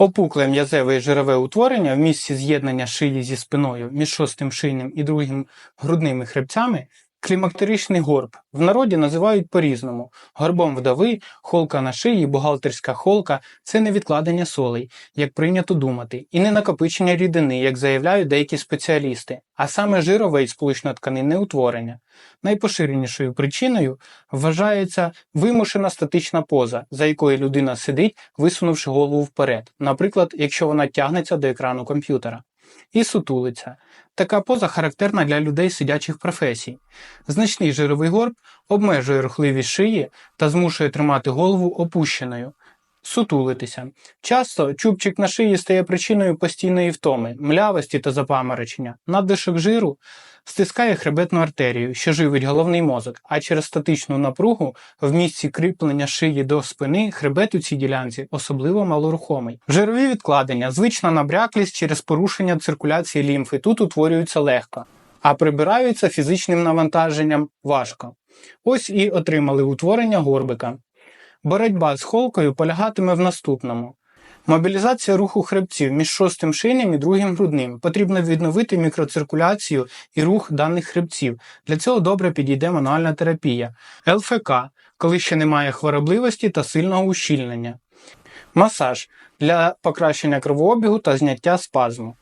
Опукле м'язеве і жирове утворення в місці з'єднання шиї зі спиною між шостим шийним і другим грудними хребцями клімактеричний горб. В народі називають по-різному. Горбом вдови, холка на шиї, бухгалтерська холка це не відкладення солей, як прийнято думати, і не накопичення рідини, як заявляють деякі спеціалісти, а саме жирове і сполучно-тканинне утворення. Найпоширенішою причиною вважається вимушена статична поза, за якою людина сидить, висунувши голову вперед, наприклад, якщо вона тягнеться до екрану комп'ютера. І сутулиця. Така поза характерна для людей сидячих професій. Значний жировий горб обмежує рухливість шиї та змушує тримати голову опущеною. Сутулитися. Часто чубчик на шиї стає причиною постійної втоми, млявості та запаморочення. Надлишок жиру стискає хребетну артерію, що живить головний мозок, а через статичну напругу в місці кріплення шиї до спини хребет у цій ділянці особливо малорухомий. Жирові відкладення, звична набряклість через порушення циркуляції лімфи тут утворюються легко, а прибираються фізичним навантаженням важко. Ось і отримали утворення горбика. Боротьба з холкою полягатиме в наступному. Мобілізація руху хребців між шостим шийням і другим грудним. Потрібно відновити мікроциркуляцію і рух даних хребців. Для цього добре підійде мануальна терапія. ЛФК, коли ще немає хворобливості та сильного ущільнення. Масаж для покращення кровообігу та зняття спазму.